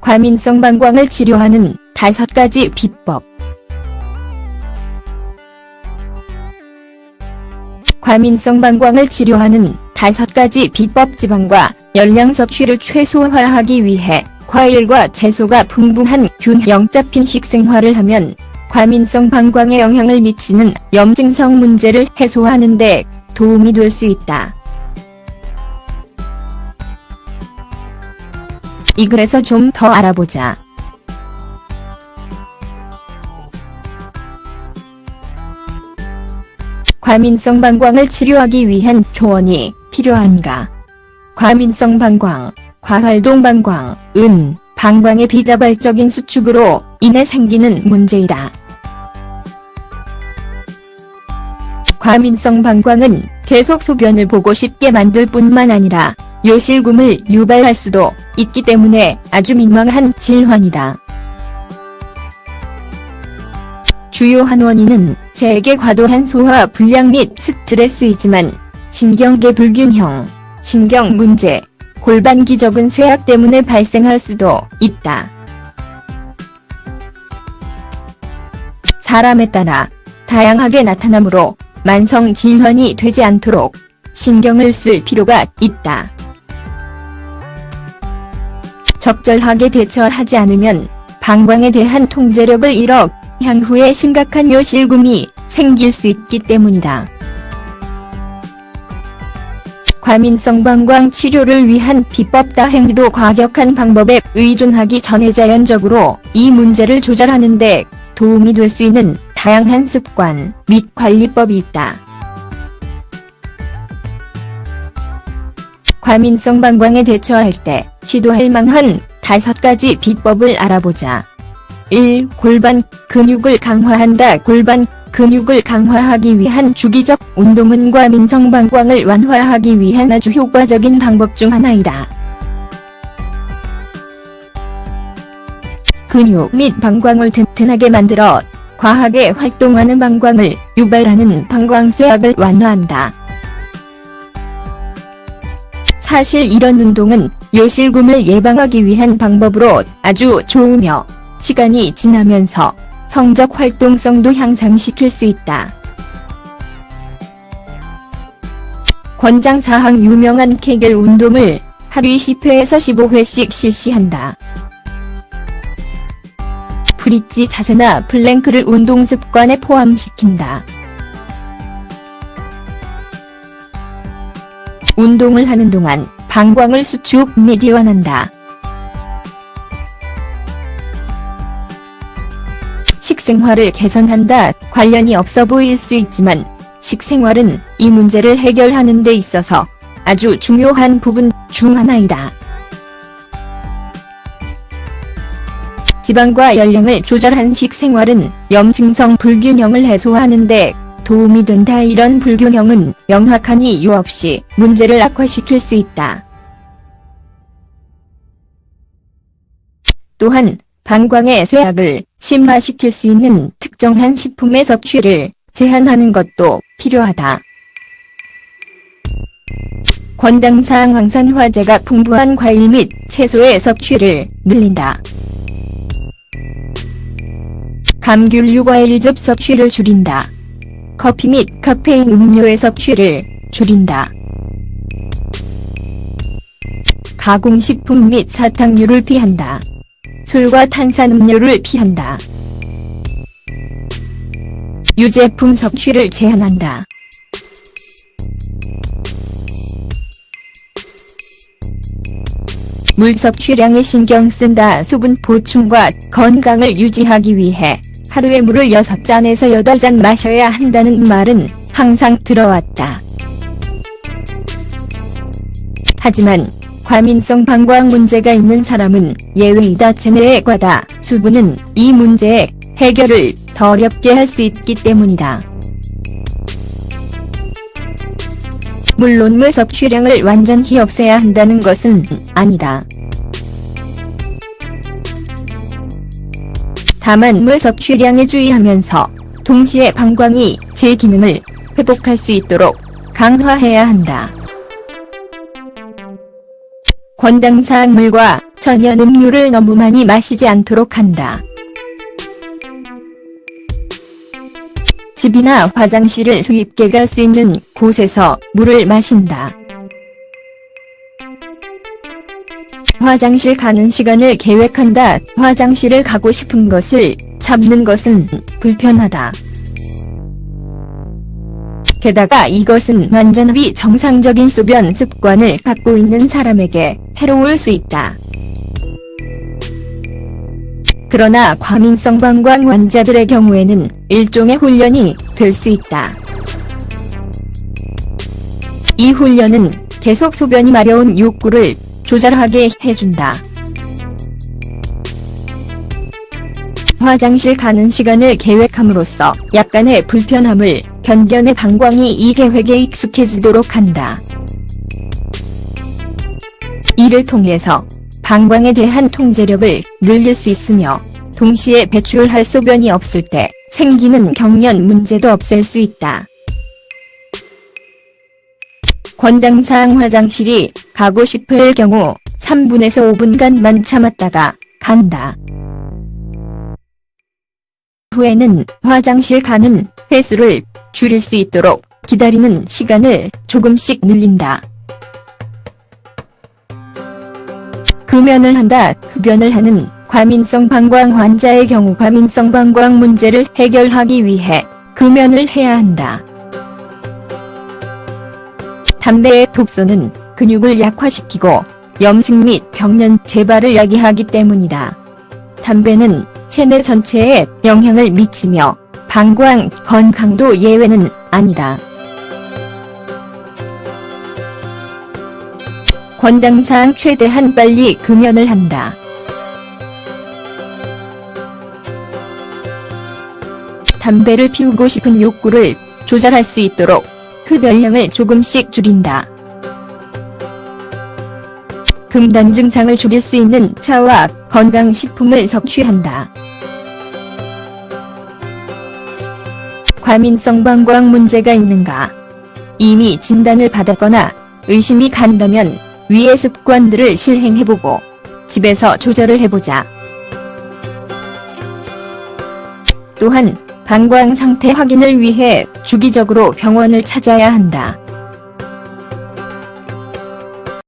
과민성 방광을 치료하는 다섯 가지 비법. 과민성 방광을 치료하는 다섯 가지 비법 지방과 열량 섭취를 최소화하기 위해 과일과 채소가 풍부한 균형 잡힌 식생활을 하면 과민성 방광에 영향을 미치는 염증성 문제를 해소하는 데 도움이 될 수 있다. 이 글에서 좀 더 알아보자. 과민성 방광을 치료하기 위한 조언이 필요한가? 과민성 방광, 과활동 방광, 은, 방광의 비자발적인 수축으로 인해 생기는 문제이다. 과민성 방광은 계속 소변을 보고 싶게 만들 뿐만 아니라 요실금을 유발할 수도 있기 때문에 아주 민망한 질환이다. 주요한 원인은 체액의 과도한 소화 불량 및 스트레스이지만 신경계 불균형, 신경 문제, 골반기 적은 쇠약 때문에 발생할 수도 있다. 사람에 따라 다양하게 나타나므로 만성 질환이 되지 않도록 신경을 쓸 필요가 있다. 적절하게 대처하지 않으면 방광에 대한 통제력을 잃어 향후에 심각한 요실금이 생길 수 있기 때문이다. 과민성 방광 치료를 위한 비법 다행도 과격한 방법에 의존하기 전에 자연적으로 이 문제를 조절하는 데 도움이 될 수 있는 다양한 습관 및 관리법이 있다. 과민성 방광에 대처할 때 시도할 만한 다섯 가지 비법을 알아보자. 1. 골반 근육을 강화한다. 골반 근육을 강화하기 위한 주기적 운동은 과민성 방광을 완화하기 위한 아주 효과적인 방법 중 하나이다. 근육 및 방광을 튼튼하게 만들어 과하게 활동하는 방광을 유발하는 방광쇠약을 완화한다. 사실 이런 운동은 요실금을 예방하기 위한 방법으로 아주 좋으며 시간이 지나면서 성적 활동성도 향상시킬 수 있다. 권장사항 유명한 케겔 운동을 하루 20회에서 15회씩 실시한다. 브릿지 자세나 플랭크를 운동 습관에 포함시킨다. 운동을 하는 동안 방광을 수축 및 이완한다. 식생활을 개선한다. 관련이 없어 보일 수 있지만 식생활은 이 문제를 해결하는 데 있어서 아주 중요한 부분 중 하나이다. 지방과 연령을 조절한 식생활은 염증성 불균형을 해소하는 데 도움이 된다. 이런 불균형은 명확한 이유 없이 문제를 악화시킬 수 있다. 또한 방광의 쇠약을 심화시킬 수 있는 특정한 식품의 섭취를 제한하는 것도 필요하다. 권장사항 황산화제가 풍부한 과일 및 채소의 섭취를 늘린다. 감귤 유과일즙 섭취를 줄인다. 커피 및 카페인 음료의 섭취를 줄인다. 가공식품 및 사탕류를 피한다. 술과 탄산음료를 피한다. 유제품 섭취를 제한한다. 물 섭취량에 신경 쓴다. 수분 보충과 건강을 유지하기 위해 하루에 물을 6잔에서 8잔 마셔야 한다는 말은 항상 들어왔다. 하지만 과민성 방광 문제가 있는 사람은 예외이다. 체내의 과다 수분은 이 문제의 해결을 더 어렵게 할 수 있기 때문이다. 물론 물 섭취량을 완전히 없애야 한다는 것은 아니다. 다만 물 섭취량에 주의하면서 동시에 방광이 제 기능을 회복할 수 있도록 강화해야 한다. 권장사항 물과 천연 음료를 너무 많이 마시지 않도록 한다. 집이나 화장실을 수입게 갈수 있는 곳에서 물을 마신다. 화장실 가는 시간을 계획한다. 화장실을 가고 싶은 것을 참는 것은 불편하다. 게다가 이것은 완전히 정상적인 소변 습관을 갖고 있는 사람에게 해로울 수 있다. 그러나 과민성 방광 환자들의 경우에는 일종의 훈련이 될 수 있다. 이 훈련은 계속 소변이 마려운 욕구를 조절하게 해준다. 화장실 가는 시간을 계획함으로써 약간의 불편함을 견뎌내 방광이 이 계획에 익숙해지도록 한다. 이를 통해서 방광에 대한 통제력을 늘릴 수 있으며 동시에 배출할 소변이 없을 때 생기는 경련 문제도 없앨 수 있다. 권장사항 화장실이 가고 싶을 경우 3분에서 5분간만 참았다가 간다. 후에는 화장실 가는 횟수를 줄일 수 있도록 기다리는 시간을 조금씩 늘린다. 금연을 한다. 흡연을 하는 과민성 방광 환자의 경우 과민성 방광 문제를 해결하기 위해 금연을 해야 한다. 담배의 독소는 근육을 약화시키고 염증 및 경련 재발을 야기하기 때문이다. 담배는 체내 전체에 영향을 미치며 방광 건강도 예외는 아니다. 권장사항 최대한 빨리 금연을 한다. 담배를 피우고 싶은 욕구를 조절할 수 있도록 흡연량을 조금씩 줄인다. 금단 증상을 줄일 수 있는 차와 건강식품을 섭취한다. 과민성 방광 문제가 있는가? 이미 진단을 받았거나 의심이 간다면 위의 습관들을 실행해보고 집에서 조절을 해보자. 또한 방광 상태 확인을 위해 주기적으로 병원을 찾아야 한다.